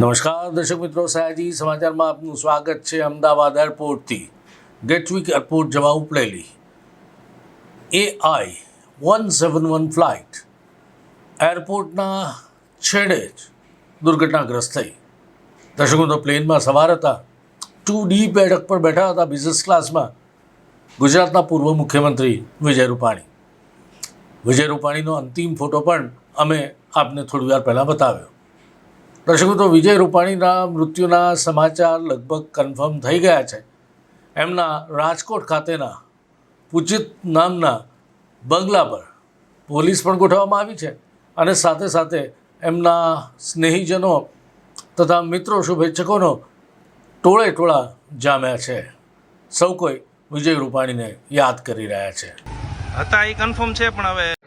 નમસ્કાર, દર્શક મિત્રો, સયાજી સમાચારમાં આપનું સ્વાગત છે અમદાવાદ એરપોર્ટથી. ગેટવિક એરપોર્ટ જવા ઉપડેલી A I one seven one flight. એરપોર્ટના છેડે જ દુર્ઘટનાગ્રસ્ત થઈ. દર્શકો, તો પ્લેનમાં સવાર હતા. ટુ ડી બેઠક પર બેઠા હતા બિઝનેસ ક્લાસમાં ગુજરાતના પૂર્વ મુખ્યમંત્રી વિજય રૂપાણી. વિજય રૂપાણીનો અંતિમ ફોટો પણ અમે આપને થોડી વાર પહેલાં બતાવ્યો. દર્શકો તો વિજય રૂપાણીના મૃત્યુના સમાચાર લગભગ કન્ફર્મ થઈ ગયા છે. એમના રાજકોટ ખાતેના પૂજિત નામના બંગલા પર પોલીસ પણ ગોઠવવામાં આવી છે અને સાથે સાથે એમના સ્નેહીજનો તથા મિત્રો શુભેચ્છકોનો ટોળે ટોળા જામ્યા છે. સૌ કોઈ વિજય રૂપાણીને યાદ કરી રહ્યા છે. હતા એ કન્ફર્મ છે, પણ હવે